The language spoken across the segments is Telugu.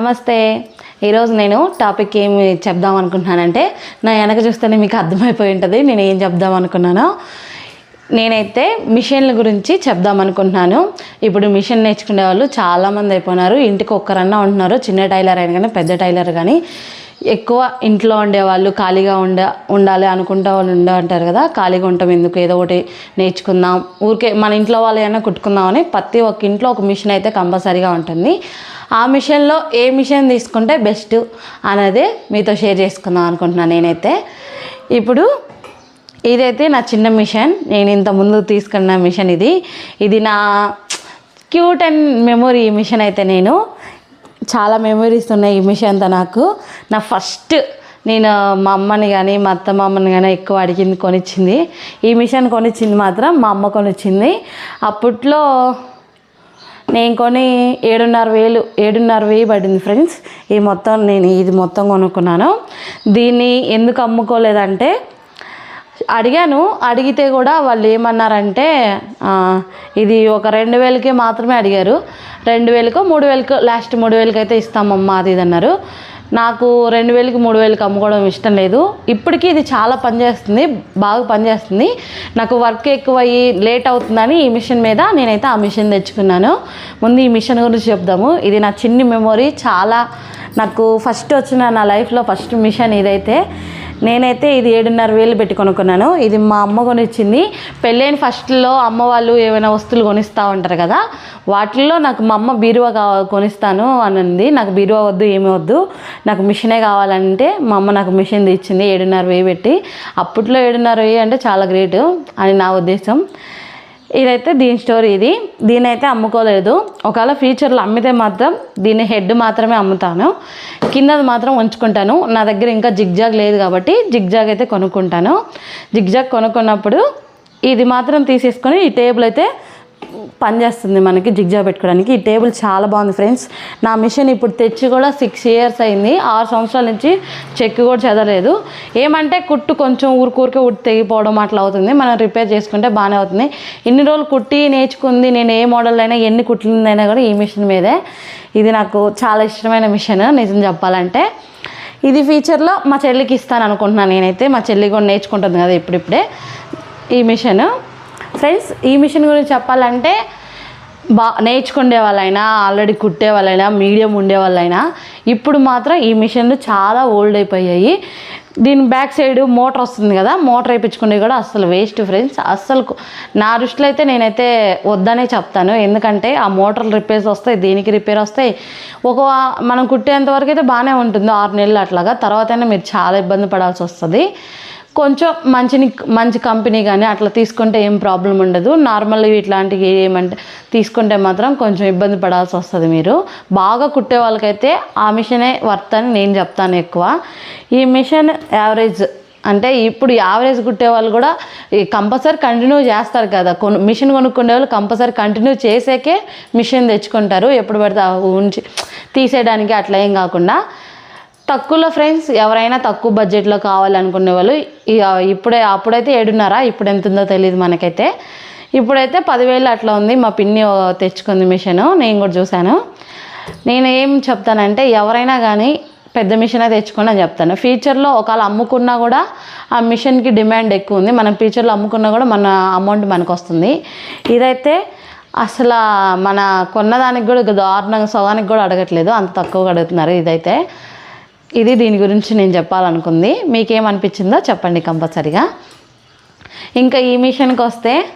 నమస్తే. ఈరోజు నేను టాపిక్ ఏమి చెప్దాం అనుకుంటున్నానంటే నా వెనక చూస్తేనే మీకు అర్థమైపోయి ఉంటుంది నేను ఏం చెప్దాం అనుకున్నానో. నేనైతే మిషన్ల గురించి చెప్దాం అనుకుంటున్నాను. ఇప్పుడు మిషన్ నేర్చుకునే వాళ్ళు చాలామంది అయిపోయినారు. ఇంటికి ఒక్కరన్నా ఉంటున్నారు. చిన్న టైలర్ అయినా కానీ పెద్ద టైలర్ కానీ. ఎక్కువ ఇంట్లో ఉండేవాళ్ళు ఖాళీగా ఉండ ఉండాలి అనుకుంటా వాళ్ళు ఉండ అంటారు కదా ఖాళీగా ఉంటాం ఎందుకు? ఏదో ఒకటి నేర్చుకుందాం. ఊరికే మన ఇంట్లో వాళ్ళు ఏమైనా కుట్టుకుందామని ప్రతి ఒక్క ఇంట్లో ఒక మిషన్ అయితే కంపల్సరీగా ఉంటుంది. ఆ మిషన్లో ఏ మిషన్ తీసుకుంటే బెస్ట్ అనేది మీతో షేర్ చేసుకుందాం అనుకుంటున్నాను నేనైతే. ఇప్పుడు ఇదైతే నా చిన్న మిషన్. నేను ఇంత ముందు తీసుకున్న మిషన్ ఇది. ఇది నా క్యూట్ అండ్ మెమొరీ మిషన్ అయితే నేను. చాలా మెమరీస్ ఉన్నాయి ఈ మిషన్తో నాకు. నా ఫస్ట్ నేను మా అమ్మని కానీ మా అత్త మామని కానీ ఎక్కువ అడిగింది కొనిచ్చింది. ఈ మిషన్ కొనిచ్చింది మాత్రం మా అమ్మ కొనిచ్చింది. అప్పట్లో నేను కొని ఏడున్నర వేలు ఏడున్నర వెయ్యి పడింది ఫ్రెండ్స్ ఈ మొత్తం నేను ఇది మొత్తం కొనుక్కున్నాను. దీన్ని ఎందుకు అమ్ముకోలేదంటే అడిగాను. అడిగితే కూడా వాళ్ళు ఏమన్నారంటే ఇది ఒక రెండు వేలకే మాత్రమే అడిగారు. రెండు వేలకో మూడు వేలకో లాస్ట్ మూడు వేలకి అయితే ఇస్తామమ్మా అది ఇది అన్నారు. నాకు రెండు వేలకి మూడు వేలకి అమ్ముకోవడం ఇష్టం లేదు. ఇప్పటికీ ఇది చాలా పనిచేస్తుంది బాగా పనిచేస్తుంది. నాకు వర్క్ ఎక్కువ అయ్యి లేట్ అవుతుందని ఈ మిషన్ మీద నేనైతే ఆ మిషన్ తెచ్చుకున్నాను. ముందు ఈ మిషన్ గురించి చెప్దాము. ఇది నా చిన్ని మెమొరీ చాలా నాకు ఫస్ట్ వచ్చిన నా లైఫ్లో ఫస్ట్ మిషన్ ఇదైతే. నేనైతే ఇది ఏడున్నర వేలు పెట్టి కొనుక్కున్నాను. ఇది మా అమ్మ కొనిచ్చింది. పెళ్ళైన ఫస్ట్లో అమ్మ వాళ్ళు ఏమైనా వస్తువులు కొనిస్తూ ఉంటారు కదా వాటిల్లో నాకు మా అమ్మ బీరువా కావ కొనిస్తాను అనింది. నాకు బీరువా వద్దు ఏమీ వద్దు. నాకు మిషనే కావాలంటే మా అమ్మ నాకు మిషన్ తెచ్చింది ఏడున్నర వేయి పెట్టి. అప్పట్లో ఏడున్నర వేయి అంటే చాలా గ్రేట్ అని నా ఉద్దేశం. ఇదైతే దీని స్టోరీ ఇది. దీని అయితే అమ్ముకోలేదు. ఒకవేళ ఫ్యూచర్లో అమ్మితే మాత్రం దీని హెడ్ మాత్రమే అమ్ముతాను. కిందది మాత్రం ఉంచుకుంటాను. నా దగ్గర ఇంకా జిగ్జాగ్ లేదు కాబట్టి జిగ్జాగ్ అయితే కొనుక్కుంటాను. జిగ్జాగ్ కొనుక్కున్నప్పుడు ఇది మాత్రం తీసేసుకొని ఈ టేబుల్ అయితే పనిచేస్తుంది మనకి జిగ్జా పెట్టుకోవడానికి. ఈ టేబుల్ చాలా బాగుంది ఫ్రెండ్స్. నా మిషన్ ఇప్పుడు తెచ్చి కూడా సిక్స్ ఇయర్స్ అయింది. ఆరు సంవత్సరాల నుంచి చెక్ కూడా చదవలేదు ఏమంటే కుట్టు కొంచెం ఊరికూరికే ఉట్టి తెగిపోవడం అట్లా అవుతుంది. మనం రిపేర్ చేసుకుంటే బాగానే అవుతుంది. ఇన్ని రోజులు కుట్టి నేర్చుకుంది నేను ఏ మోడల్ అయినా ఎన్ని కుట్లిందైనా కూడా ఈ మిషన్ మీదే. ఇది నాకు చాలా ఇష్టమైన మిషన్ నిజం చెప్పాలంటే. ఇది ఫ్యూచర్లో మా చెల్లికి ఇస్తాను అనుకుంటున్నాను నేనైతే. మా చెల్లి కూడా నేర్చుకుంటుంది కదా ఇప్పుడిప్పుడే ఈ మిషన్. ఫ్రెండ్స్ ఈ మిషన్ గురించి చెప్పాలంటే బా నేర్చుకునే వాళ్ళైనా ఆల్రెడీ కుట్టే వాళ్ళైనా మీడియం ఉండే వాళ్ళైనా ఇప్పుడు మాత్రం ఈ మిషన్లు చాలా ఓల్డ్ అయిపోయాయి. దీని బ్యాక్ సైడ్ మోటార్ వస్తుంది కదా మోటార్ వేయించుకునేవి కూడా అస్సలు వేస్ట్ ఫ్రెండ్స్. అస్సలు నా దృష్టిలో అయితే నేనైతే వద్దనే చెప్తాను. ఎందుకంటే ఆ మోటార్లు రిపేర్స్ వస్తాయి దీనికి రిపేర్ వస్తాయి? ఒక మనం కుట్టేంత వరకు అయితే బాగానే ఉంటుంది ఆరు నెలలు అట్లాగా. తర్వాతైనా మీరు చాలా ఇబ్బంది పడాల్సి వస్తుంది. కొంచెం మంచిని మంచి కంపెనీ కానీ అట్లా తీసుకుంటే ఏం ప్రాబ్లం ఉండదు. నార్మల్గా ఇట్లాంటివి ఏమంటే తీసుకుంటే మాత్రం కొంచెం ఇబ్బంది పడాల్సి వస్తుంది మీరు. బాగా కుట్టే వాళ్ళకైతే ఆ మిషనే వర్త్ అని నేను చెప్తాను ఎక్కువ. ఈ మిషన్ యావరేజ్ అంటే ఇప్పుడు యావరేజ్ కుట్టే వాళ్ళు కూడా ఈ కంపల్సరీ కంటిన్యూ చేస్తారు కదా. కొను మిషన్ కొనుక్కునే వాళ్ళు కంపల్సరీ కంటిన్యూ చేసేకే మిషన్ తెచ్చుకుంటారు. ఎప్పుడు పడితే ఉంచి తీసేయడానికి అట్లా ఏం కాకుండా. తక్కువలో ఫ్రెండ్స్ ఎవరైనా తక్కువ బడ్జెట్లో కావాలనుకునే వాళ్ళు ఇప్పుడే అప్పుడైతే ఏడున్నర ఇప్పుడు ఎంత ఉందో తెలియదు మనకైతే. ఇప్పుడైతే పదివేలు అట్లా ఉంది మా పిన్ని తెచ్చుకుంది మిషన్ నేను కూడా చూశాను. నేను ఏం చెప్తానంటే ఎవరైనా కానీ పెద్ద మిషన్ తెచ్చుకోండి అని చెప్తాను. ఫ్యూచర్లో ఒకవేళ అమ్ముకున్నా కూడా ఆ మిషన్కి డిమాండ్ ఎక్కువ ఉంది. మనం ఫ్యూచర్లో అమ్ముకున్నా కూడా మన అమౌంట్ మనకు వస్తుంది ఇదైతే అసలు మన కొన్నదానికి కూడా దారుణంగా సగానికి కూడా అడగట్లేదు. అంత తక్కువగా అడుగుతున్నారు ఇదైతే. ఇది దీని గురించి నేను చెప్పాలనుకుంది. మీకేమనిపించిందో చెప్పండి కంపల్సరిగా. ఇంకా ఈ మిషన్కి వస్తే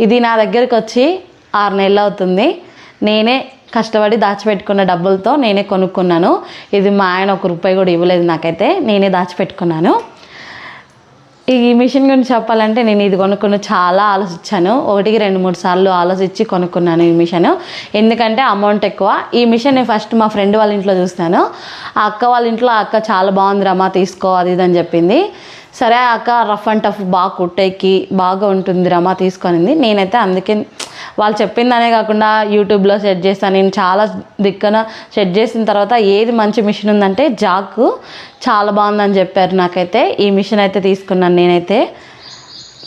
ఇది నా దగ్గరికి వచ్చి ఆరు నెలలు అవుతుంది. నేనే కష్టపడి దాచిపెట్టుకున్న డబ్బులతో నేనే కొనుక్కున్నాను. ఇది మా ఆయన ఒక రూపాయి కూడా ఇవ్వలేదు నాకైతే. నేనే దాచిపెట్టుకున్నాను. ఈ మిషన్ గురించి చెప్పాలంటే నేను ఇది కొనుక్కుని చాలా ఆలోచించాను. ఒకటికి రెండు మూడు సార్లు ఆలోచించి కొనుక్కున్నాను ఈ మిషన్. ఎందుకంటే అమౌంట్ ఎక్కువ. ఈ మిషన్ నేను ఫస్ట్ మా ఫ్రెండ్ వాళ్ళ ఇంట్లో చూస్తాను. ఆ అక్క వాళ్ళ ఇంట్లో ఆ అక్క చాలా బాగుంది రమ్మా తీసుకో అది ఇది అని చెప్పింది. సరే అక్క రఫ్ అండ్ టఫ్ బాగా కుట్టేకి బాగా ఉంటుంది రమ్మా తీసుకొనింది నేనైతే అందుకే వాళ్ళు చెప్పిందనే కాకుండా యూట్యూబ్లో సెట్ చేస్తాను నేను చాలా దిక్కన సెట్ చేసిన తర్వాత ఏది మంచి మిషన్ ఉందంటే జాక్. చాలా బాగుందని చెప్పారు నాకైతే. ఈ మిషన్ అయితే తీసుకున్నాను నేనైతే.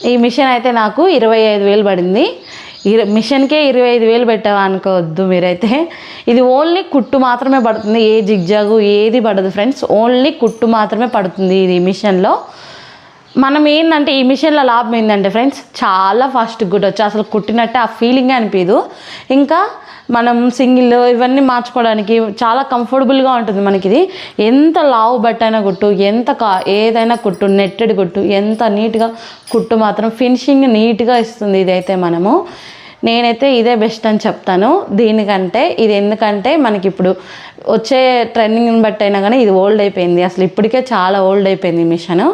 ఈ మిషన్ అయితే నాకు ఇరవై ఐదు వేలు పడింది. ఇర- మిషన్కే ఇరవై ఐదు వేలు పెట్టావనుకోవద్దు మీరైతే. ఇది ఓన్లీ కుట్టు మాత్రమే పడుతుంది. ఏ జిగ్జాగు ఏది పడదు ఫ్రెండ్స్. ఓన్లీ కుట్టు మాత్రమే పడుతుంది ఇది మిషన్లో. మనం ఏంటంటే ఈ మిషన్లో లాభం ఏంటంటే ఫ్రెండ్స్ చాలా ఫాస్ట్ కుట్టొచ్చు అసలు కుట్టినట్టే ఆ ఫీలింగ్ అనిపించదు ఇంకా మనం సింగిల్ ఇవన్నీ మార్చుకోవడానికి చాలా కంఫర్టబుల్గా ఉంటుంది మనకి ఇది ఎంత లావు బట్టైనా కుట్టు ఎంత కా ఏదైనా కుట్టు నెట్టెడ్ కుట్టు ఎంత నీట్గా కుట్టు మాత్రం ఫినిషింగ్ నీట్గా ఇస్తుంది ఇదైతే మనము. నేనైతే ఇదే బెస్ట్ అని చెప్తాను. దీనికంటే ఇది ఎందుకంటే మనకి ఇప్పుడు వచ్చే ట్రెండింగ్ని బట్టి అయినా కానీ ఇది ఓల్డ్ అయిపోయింది. అసలు ఇప్పటికే చాలా ఓల్డ్ అయిపోయింది ఈ మిషన్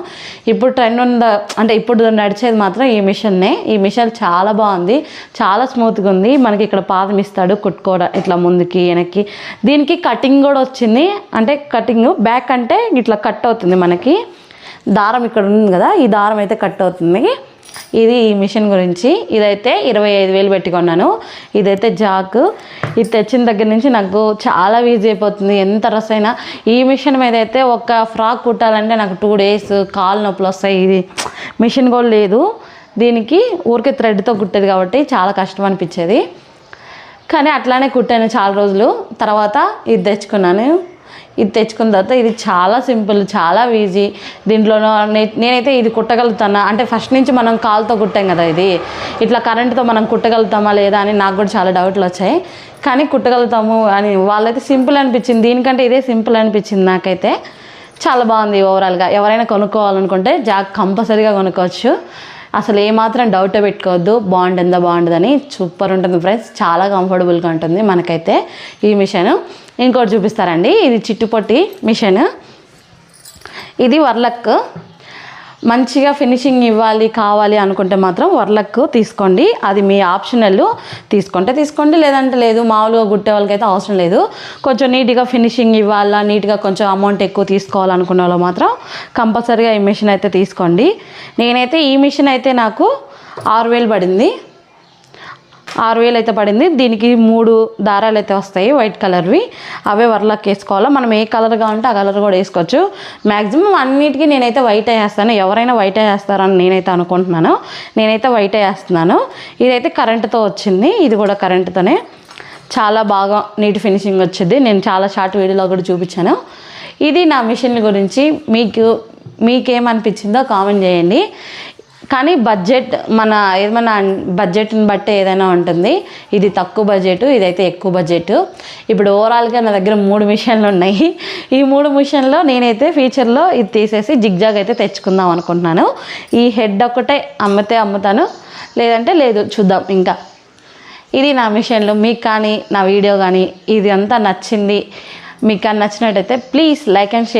ఇప్పుడు ట్రెండ్ ఉన్న అంటే ఇప్పుడు నడిచేది మాత్రం ఈ మిషన్నే ఈ మిషన్ చాలా బాగుంది చాలా స్మూత్గా ఉంది. మనకి ఇక్కడ పాదం ఇస్తాడు కుట్టుకోవడం ఇట్లా ముందుకి వెనక్కి. దీనికి కటింగ్ కూడా వచ్చింది. అంటే కటింగ్ బ్యాక్ అంటే ఇట్లా కట్ అవుతుంది మనకి. దారం ఇక్కడ ఉంది కదా ఈ దారం అయితే కట్ అవుతుంది. ఇది ఈ మిషన్ గురించి. ఇదైతే ఇరవై ఐదు వేలు పెట్టి కొన్నాను. ఇదైతే జాక్. ఇది తెచ్చిన దగ్గర నుంచి నాకు చాలా ఈజీ అయిపోతుంది. ఎంత రసైనా ఈ మిషన్ మీద అయితే ఒక ఫ్రాక్ కుట్టాలంటే నాకు టూ డేస్ కాలు నొప్పులు వస్తాయి. ఇది మిషన్ కూడా లేదు. దీనికి ఊరికే థ్రెడ్తో కుట్టేది కాబట్టి చాలా కష్టం అనిపించేది. కానీ అట్లానే కుట్టాను చాలా రోజులు. తర్వాత ఇది తెచ్చుకున్నాను. ఇది తెచ్చుకున్న తర్వాత ఇది చాలా సింపుల్ చాలా ఈజీ. దీంట్లోనో నేనైతే ఇది కుట్టగలుగుతానా? అంటే ఫస్ట్ నుంచి మనం కాలుతో కుట్టాం కదా ఇది. ఇట్లా కరెంట్తో మనం కుట్టగలుగుతామా లేదా అని నాకు కూడా చాలా డౌట్లు వచ్చాయి. కానీ కుట్టగలుగుతాము అని వాళ్ళైతే సింపుల్ అనిపించింది. దీనికంటే ఇదే సింపుల్ అనిపించింది నాకైతే. చాలా బాగుంది ఓవరాల్గా. ఎవరైనా కొనుక్కోవాలనుకుంటే జా కంపల్సరీగా కొనుక్కోవచ్చు. అసలు ఏమాత్రం డౌట్ పెట్టుకోవద్దు. బాగుంటుందా బాగుంటుందని సూపర్ ఉంటుంది ఫ్రెండ్స్. చాలా కంఫర్టబుల్గా ఉంటుంది మనకైతే ఈ మిషన్. ఇంకోటి చూపిస్తారండి. ఇది చిట్టుపొట్టి మిషన్. ఇది వర్లక్. మంచిగా ఫినిషింగ్ ఇవ్వాలి కావాలి అనుకుంటే మాత్రం వర్లక్ తీసుకోండి. అది మీ ఆప్షనల్ తీసుకుంటే తీసుకోండి. లేదంటే లేదు మామూలుగా గుట్టే వాళ్ళకైతే అవసరం లేదు. కొంచెం నీట్గా ఫినిషింగ్ ఇవ్వాలా నీట్గా కొంచెం అమౌంట్ ఎక్కువ తీసుకోవాలనుకున్న వాళ్ళు మాత్రం కంపల్సరీగా ఈ మిషన్ అయితే తీసుకోండి. నేనైతే ఈ మిషన్ అయితే నాకు ఆరు వేలు పడింది. ఆరు వేలు అయితే పడింది. దీనికి మూడు దారాలు అయితే వస్తాయి వైట్ కలర్వి. అవే వర్లక్ వేసుకోవాలా? మనం ఏ కలర్ కావాలంటే ఆ కలర్ కూడా వేసుకోవచ్చు. మ్యాక్సిమం అన్నిటికీ నేనైతే వైట్ వేస్తాను. ఎవరైనా వైట్ వేస్తారని నేనైతే అనుకుంటున్నాను. నేనైతే వైట్ వేస్తున్నాను. ఇదైతే కరెంటుతో వచ్చింది. ఇది కూడా కరెంటుతోనే. చాలా బాగా నీట్ ఫినిషింగ్ వచ్చింది. నేను చాలా షార్ట్ వీడియోలో కూడా చూపించాను. ఇది నా మిషన్ గురించి మీకు మీకేమనిపించిందో కామెంట్ చేయండి. కానీ బడ్జెట్ మన ఏమైనా బడ్జెట్ని బట్టి ఏదైనా ఉంటుంది. ఇది తక్కువ బడ్జెట్ ఇదైతే ఎక్కువ బడ్జెట్ ఇప్పుడు ఓవరాల్గా నా దగ్గర మూడు మిషన్లు ఉన్నాయి. ఈ మూడు మిషన్లో నేనైతే ఫ్యూచర్లో ఇది తీసేసి జిగ్జాగ్ అయితే తెచ్చుకుందాం అనుకుంటున్నాను. ఈ హెడ్ ఒక్కటే అమ్మితే అమ్ముతాను. లేదంటే లేదు చూద్దాం ఇంకా. ఇది నా మిషన్లు. మీకు కానీ నా వీడియో కానీ ఇది అంతా నచ్చింది మీకు కానీ నచ్చినట్టయితే ప్లీజ్ లైక్ అండ్ షేర్